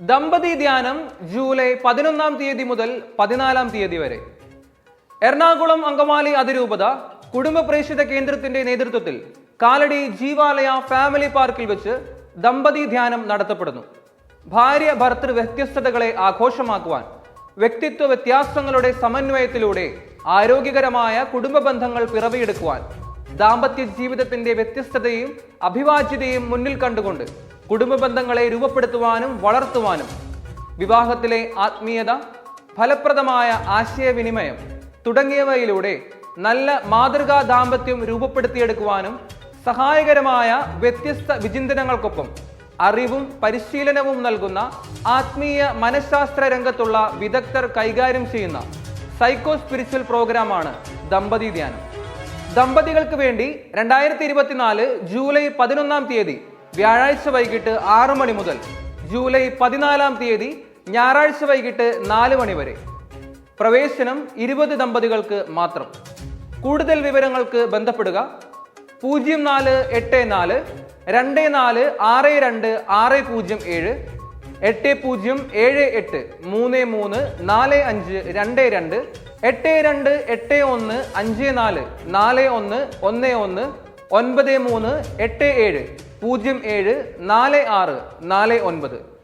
ദമ്പതി ധ്യാനം ജൂലൈ പതിനൊന്നാം തീയതി മുതൽ പതിനാലാം തീയതി വരെ. എറണാകുളം അങ്കമാലി അതിരൂപത കുടുംബ പ്രേക്ഷിത കേന്ദ്രത്തിന്റെ നേതൃത്വത്തിൽ കാലടി ജീവാലയ ഫാമിലി പാർക്കിൽ വെച്ച് ദമ്പതി ധ്യാനം നടത്തപ്പെടുന്നു. ഭാര്യ ഭർത്തൃ വ്യത്യസ്തതകളെ ആഘോഷമാക്കുവാൻ വ്യക്തിത്വ വ്യത്യാസങ്ങളുടെ സമന്വയത്തിലൂടെ ആരോഗ്യകരമായ കുടുംബ ബന്ധങ്ങൾ പിറവിയെടുക്കുവാൻ ദാമ്പത്യ ജീവിതത്തിന്റെ വ്യത്യസ്തതയും അഭിവാജ്യതയും മുന്നിൽ കണ്ടുകൊണ്ട് കുടുംബ ബന്ധങ്ങളെ രൂപപ്പെടുത്തുവാനും വളർത്തുവാനും വിവാഹത്തിലെ ആത്മീയത ഫലപ്രദമായ ആശയവിനിമയം തുടങ്ങിയവയിലൂടെ നല്ല മാതൃകാ ദാമ്പത്യം രൂപപ്പെടുത്തിയെടുക്കുവാനും സഹായകരമായ വ്യത്യസ്ത വിചിന്തനങ്ങൾക്കൊപ്പം അറിവും പരിശീലനവും നൽകുന്ന ആത്മീയ മനഃശാസ്ത്ര രംഗത്തുള്ള വിദഗ്ധർ കൈകാര്യം ചെയ്യുന്ന സൈക്കോ സ്പിരിച്വൽ പ്രോഗ്രാമാണ് ദമ്പതി ധ്യാനം. ദമ്പതികൾക്ക് വേണ്ടി രണ്ടായിരത്തി ഇരുപത്തിനാല് ജൂലൈ പതിനൊന്നാം തീയതി വ്യാഴാഴ്ച വൈകിട്ട് ആറ് മണി മുതൽ ജൂലൈ പതിനാലാം തീയതി ഞായറാഴ്ച വൈകിട്ട് നാല് മണി വരെ. പ്രവേശനം ഇരുപത് ദമ്പതികൾക്ക് മാത്രം. കൂടുതൽ വിവരങ്ങൾക്ക് ബന്ധപ്പെടുക പൂജ്യം നാല് എട്ട് നാല് രണ്ട് നാല് ആറ് രണ്ട് ആറ് പൂജ്യം ഏഴ് എട്ട് പൂജ്യം ഏഴ് എട്ട് മൂന്ന് മൂന്ന് നാല് അഞ്ച് രണ്ട് രണ്ട് എട്ട് രണ്ട് എട്ട് ഒന്ന് അഞ്ച് നാല് നാല് ഒന്ന് ഒന്ന് ഒന്ന് ഒൻപത് മൂന്ന് എട്ട് ഏഴ്. പൂജ്യം ഏഴ് നാല് ആറ് നാല് ഒൻപത്.